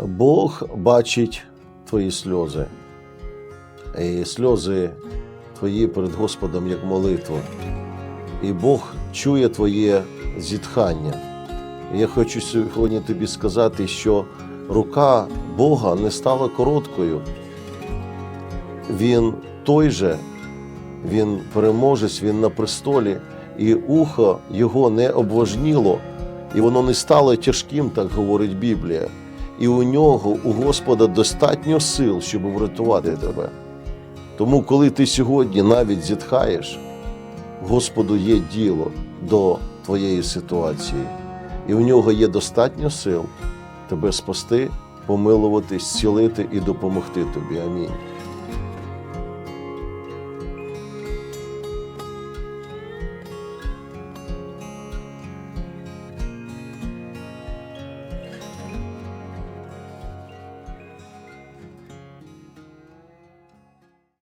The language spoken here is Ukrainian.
Бог бачить твої сльози. І сльози твої перед Господом як молитва. І Бог чує твоє зітхання. Я хочу сьогодні тобі сказати, що рука Бога не стала короткою. Він той же, він переможець, він на престолі, і ухо його не обважніло, і воно не стало тяжким, так говорить Біблія. І у нього, у Господа, достатньо сил, щоб врятувати тебе. Тому, коли ти сьогодні навіть зітхаєш, Господу є діло до твоєї ситуації, і в нього є достатньо сил тебе спасти, помилувати, зцілити і допомогти тобі. Амінь.